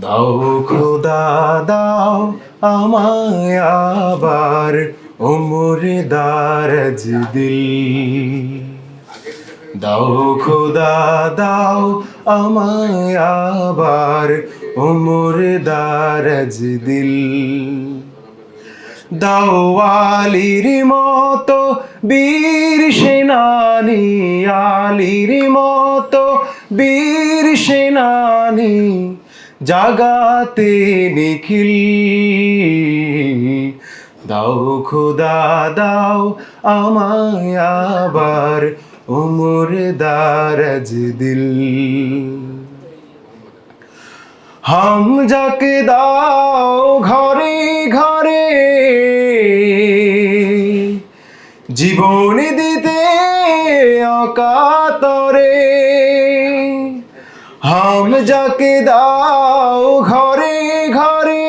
দাও, খোদা দাও আমায় আবার ওমর দারাজ দিল। দাও, খোদা দাও আমায় আবার ওমর দারাজ দিল দাওয়ালির মতো বীর সেনানি, আলির মতো বীর সেনানি জাগাতে নিখিল। দাও খোদা, দাও আমায় আবার উমর দারাজ দিল। হাম যাকে দাও ঘরে ঘরে, জীবন দিতে অকাতরে। হাম যাকে দাও ঘরে ঘরে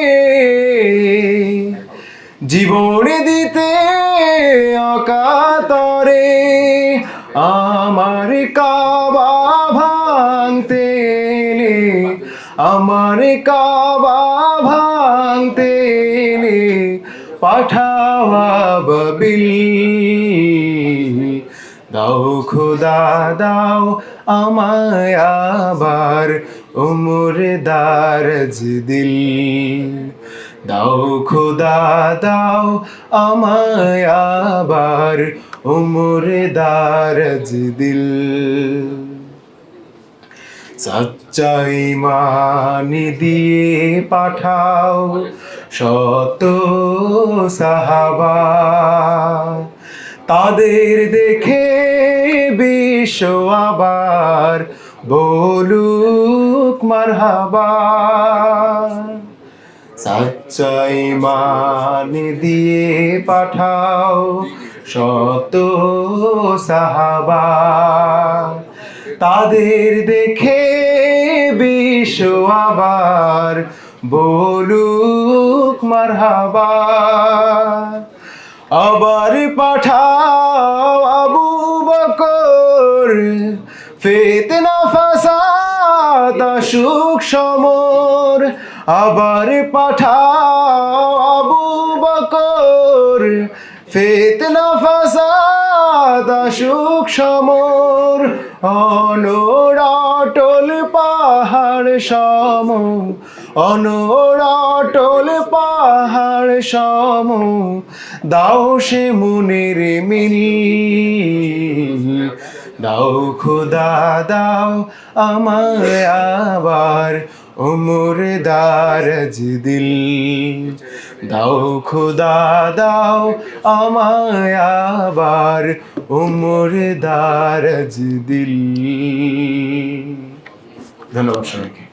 জীবন দিতে অকাতরে আমার কাবা ভাঙতে আমার কাবা ভাঙতে পাঠাওয়া ববিল দাও খোদা, দাও আমায় আবার উমর দারজ দিল দাও খোদা, দাও আমায় আবার উমর দারজ দিল সচ্চাই মানি দিয়ে পাঠাও শত সাহাবা। তাদের দেখে বিশ্ব আবার, বলুক মারহাবা। সচ্চাই মানি দিয়ে পাঠাও শত সাহাবা। তাদের দেখে বিশ্ব আবার, বলুক মারহাবা। আবার পাঠাও ফেতনা ফাসাদ, সুখ সমর। আবার পাঠাও আবু বকর। ফেতনা ফাসাদ, সুখ সমর। অনড়াটল পাহাড় সম। অনড়াটল পাহাড় সম। দাও সে মুনির মিল দাও খুদা, দাও আমায় আবার উমর দারজ দিল। দাও খুদা, দাও আমায় আবার উমর দারজ দিল। ধন্যবাদ সবাইকে।